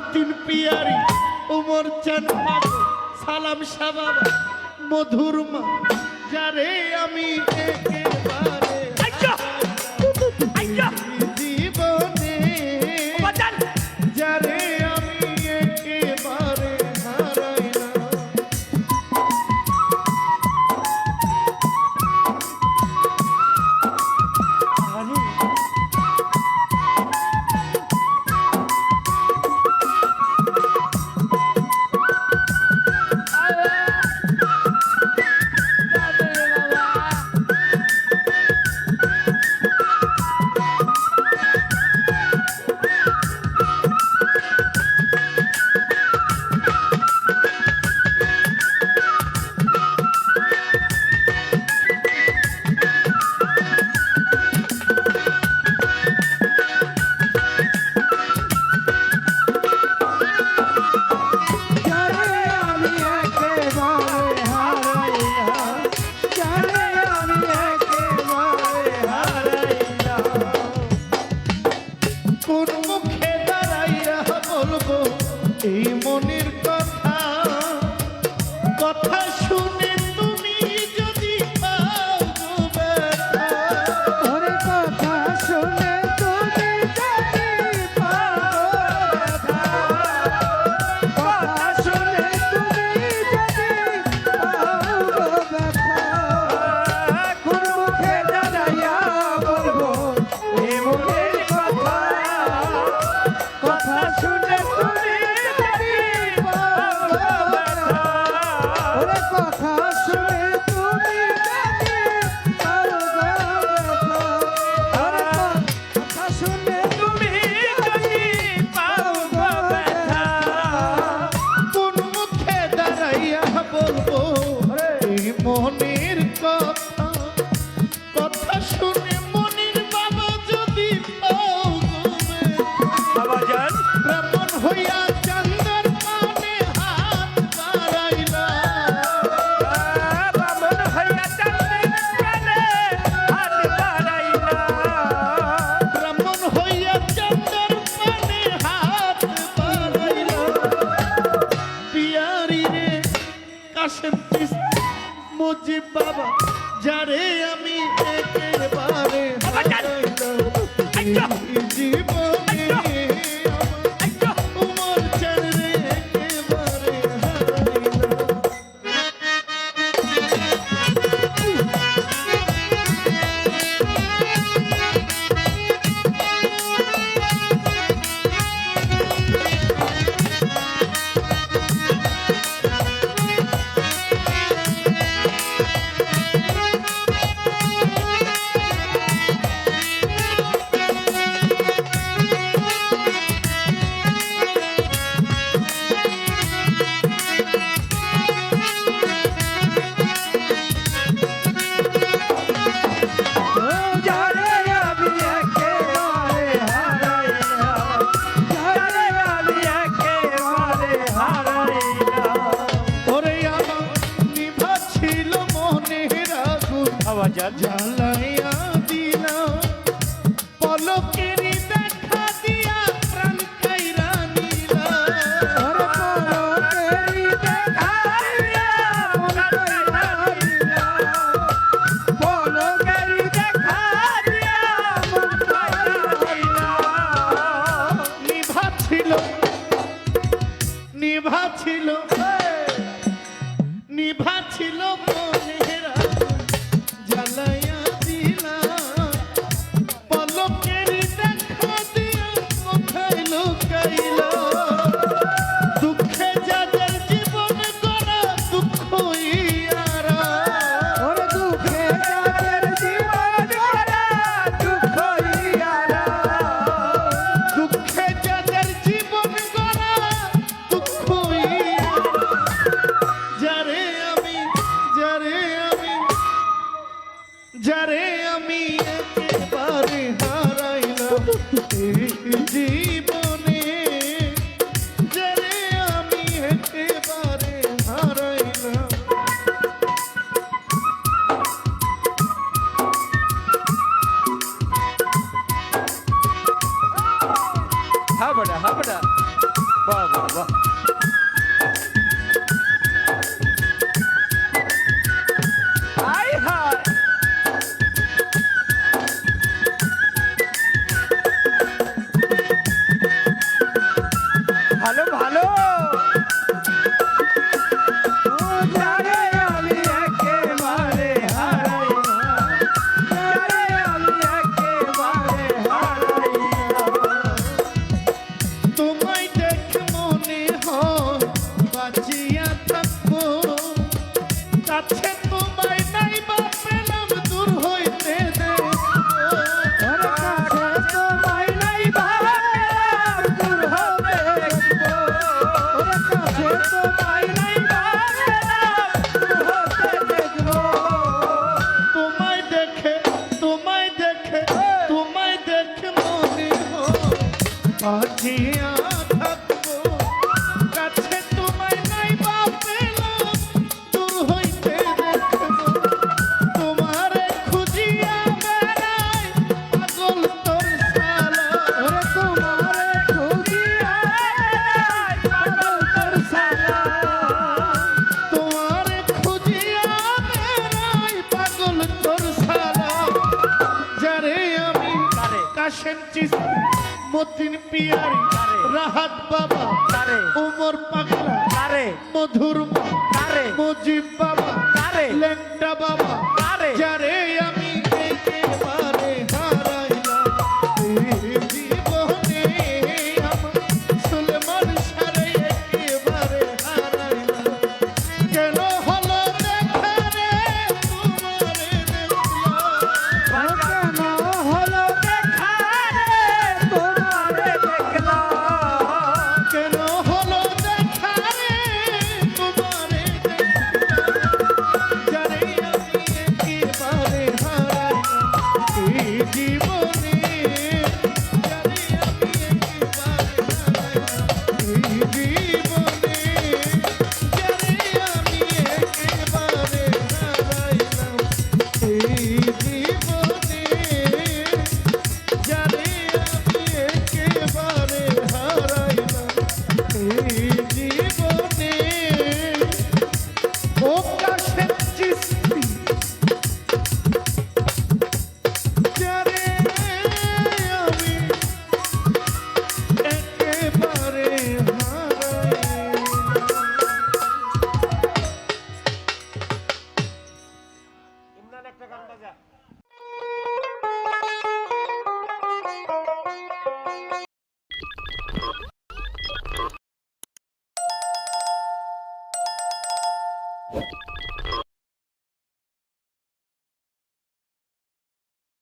মতিন পিয়ারি উমর চান পাগল সালাম সাবাবা মধুর মা যারে আমি একে এই মনে কাশেম মুজিব বাবা যারে আমি একেবারে জীবন জ্বালাইয়া দিলা পলকের জীবনে যারে আমি একেবারে হারাইলাম। হাবড়া হাবড়া। বাহ বাহ বাহ। পিয়ারি রাহাত বাবা তারে। উমর পাগলা তারে। মধুর তারে। মুজিব বাবা তারে। লেংটা বাবা তারে।